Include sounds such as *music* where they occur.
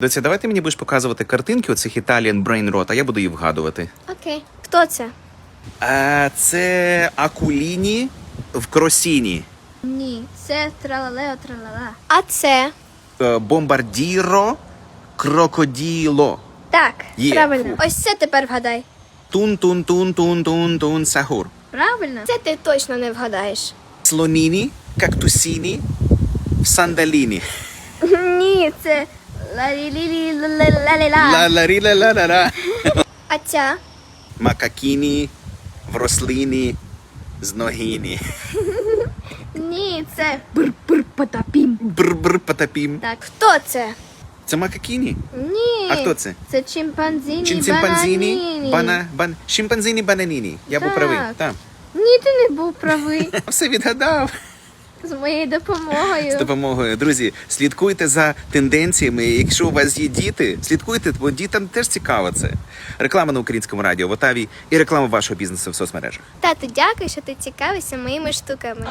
Доця, давай ти мені будеш показувати картинки оцих Italian Brain Rot, а я буду їх вгадувати. Окей. Хто це? А, це Акуліні в кросіні. Ні, це тралалео тралала. А це? Е, Бомбардіро крокоділо. Так, Є. правильно. Фу. Ось це тепер вгадай. Тун тун тун тун тун тун сахур. Правильно? Це ти точно не вгадаєш. Слоніні, кактусіні, в сандаліні. Ні, це ла ла ла ла ла А ця? Макакіні, в рослині, з ногіні. *laughs* Ні, це бр-бр потапім. Бр-бр потапім. Так, хто це? Це макакіні? Ні. А хто це? Це чимпанзіні Чимпанзіні, бана, бан, шимпанзіні бананіні. Я був правий. Так. Ні, ти не був правий. *laughs* Все відгадав. З моєю допомогою. З допомогою. Друзі, слідкуйте за тенденціями. Якщо у вас є діти, слідкуйте, бо дітям теж цікаво це. Реклама на українському радіо в Отаві і реклама вашого бізнесу в соцмережах. Тату, дякую, що ти цікавишся моїми штуками.